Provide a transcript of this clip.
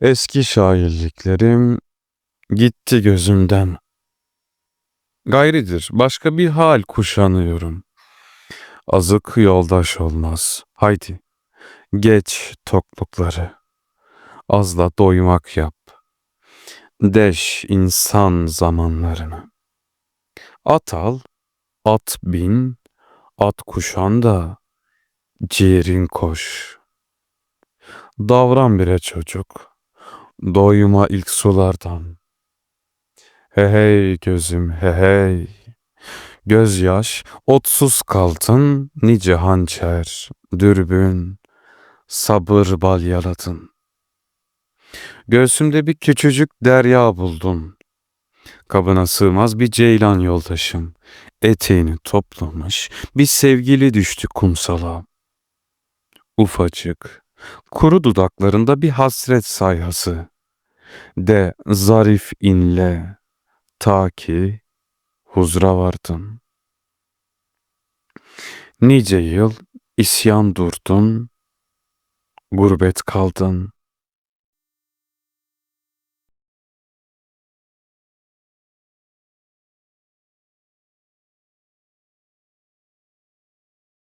Eski şairliklerim gitti gözümden. Gayridir başka bir hal kuşanıyorum. Azık yoldaş olmaz. Haydi geç toklukları. Azla doymak yap. Deş insan zamanlarını. At al, at bin, at kuşan da ciğerin koş. Davran bire çocuk. Doyuma ilk sulardan. He hey gözüm he hey. Gözyaş otsuz kaldın nice hançer, dürbün, sabır balyaladın. Göğsümde bir küçücük derya buldum. Kabına sığmaz bir ceylan yoldaşım. Eteğini toplamış bir sevgili düştü kumsala. Ufacık, kuru dudaklarında bir hasret sayhası. De zarif inle ta ki huzra vardın. Nice yıl isyan durdun, gurbet kaldın.